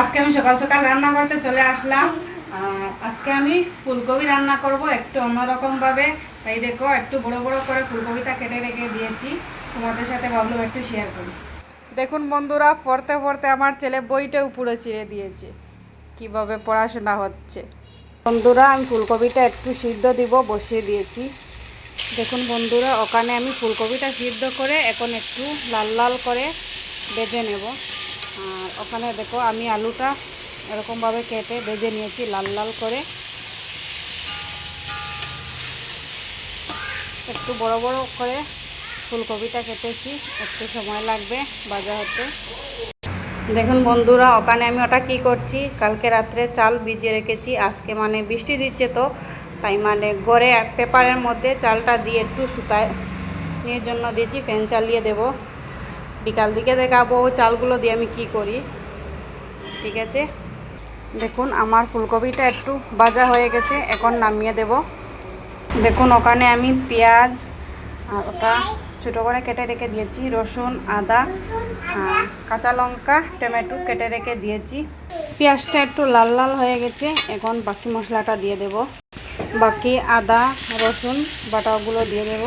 আজকে আমি সকাল সকাল রান্না করতে চলে আসলাম। আজকে আমি ফুলকপি রান্না করব একটু অন্যরকম ভাবে। তাই দেখো, একটু বড় বড় করে ফুলকপিটা কেটে রেখে দিয়েছি। তোমাদের সাথে ভাবলাম একটু শেয়ার করি। দেখুন বন্ধুরা, পড়তে পড়তে আমার ছেলে বইটা উপরে চিড়ে দিয়েছে। কীভাবে পড়াশোনা হচ্ছে। বন্ধুরা, আমি ফুলকপিটা একটু সিদ্ধ দিব, বসিয়ে দিয়েছি। দেখুন বন্ধুরা, ওখানে আমি ফুলকপিটা সিদ্ধ করে এখন একটু লাল লাল করে বেজে নেব। আর ওখানে দেখো আমি আলুটা এরকমভাবে কেটে বেজে নিয়েছি, লাল লাল করে। একটু বড় বড় করে ফুলকপিটা কেটেছি, একটু সময় লাগবে ভাজা হতে। দেখুন বন্ধুরা, ওখানে আমি ওটা কি করছি, কালকে রাত্রে চাল ভিজিয়ে রেখেছি, আজকে মানে বৃষ্টি দিচ্ছে তো, তাই মানে গড়ে পেপারের মধ্যে চালটা দিয়ে একটু শুকায় নিয়ে জন্য দিয়েছি, ফ্যান চালিয়ে দেব। বিকাল দিকে দেখাবো চালগুলো দিয়ে আমি কি করি। ঠিক আছে? দেখুন, আমার ফুলকপিটা একটু ভাজা হয়ে গেছে, এখন নামিয়ে দেব। দেখুন, ওখানে আমি পেঁয়াজ আর ওটা ছোটো করে কেটে রেখে দিয়েছি, রসুন, আদা কাঁচা লঙ্কা, টমেটো কেটে রেখে দিয়েছি। পেঁয়াজটা একটু লাল লাল হয়ে গেছে, এখন বাকি মশলাটা দিয়ে দেব। বাকি আদা, রসুন, বাটাগুলো দিয়ে দেব।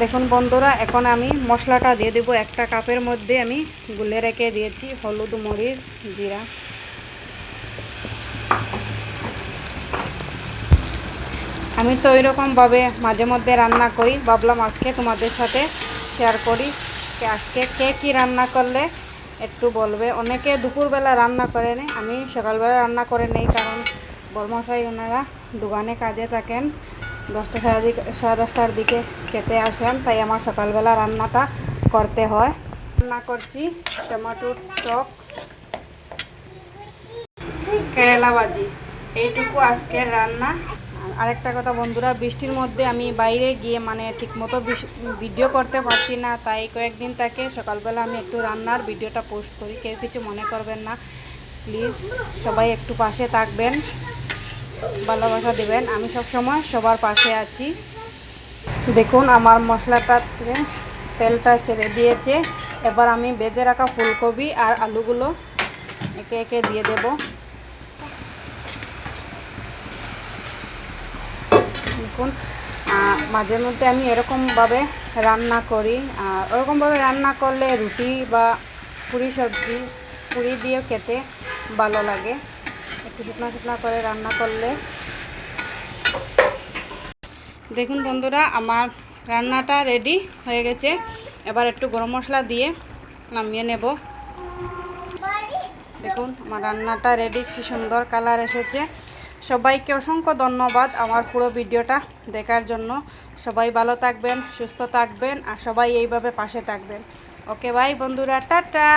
দেখুন বন্ধুরা, এখন আমি মশলাটা দিয়ে দেবো একটা কাপের মধ্যে। আমি গুলে রেখে দিয়েছি হলুদ, মরিচ, জিরা। আমি তো ওইরকমভাবে মাঝে মধ্যে রান্না করি। ভাবলাম আজকে তোমাদের সাথে শেয়ার করি আজকে কে কী রান্না করলে একটু বলবে। অনেকে দুপুরবেলা রান্না করে নেই আমি সকালবেলা রান্না করে নেই, কারণ বর্মশাই ওনারা দোকানে কাজে থাকেন। দশটা সাড়ে দিকে, সাড়ে দশটার দিকে খেতে আসেন, তাই আমার সকালবেলা রান্নাটা করতে হয়। রান্না করছি টমেটোর টক কেরালা ভাজি। এইটুকু আজকের রান্না। আরেকটা কথা বন্ধুরা, বৃষ্টির মধ্যে আমি বাইরে গিয়ে মানে ঠিকমতো ভিডিও করতে পারছি না, তাই কয়েকদিন তাকে সকালবেলা আমি একটু রান্নার ভিডিওটা পোস্ট করি। কেউ কিছু মনে করবেন না, প্লিজ সবাই একটু পাশে থাকবেন। ভালোবাসা দেবেন। আমি সব সময় সবার পাশে আছি। দেখুন, আমার মশলাটাতে তেলটা ছেড়ে দিয়েছে। এবার আমি বেজে রাখা ফুলকপি আর আলুগুলো একে একে দিয়ে দেবো। দেখুন মাঝে মধ্যে আমি এরকমভাবে রান্না করি। ওরকমভাবে রান্না করলে রুটি বা পুরি সবজি, পুরি দিয়ে খেতে ভালো লাগে। একটু শুকনা শুকনা করে রান্না করলে। দেখুন বন্ধুরা, আমার রান্নাটা রেডি হয়ে গেছে। এবার একটু গরম মশলা দিয়ে নামিয়ে নেব। দেখুন, আমার রান্নাটা রেডি কি সুন্দর কালার এসেছে। সবাইকে অসংখ্য ধন্যবাদ আমার পুরো ভিডিওটা দেখার জন্য। সবাই ভালো থাকবেন, সুস্থ থাকবেন, আর সবাই এইভাবে পাশে থাকবেন। ওকে বাই বন্ধুরা, টাটা!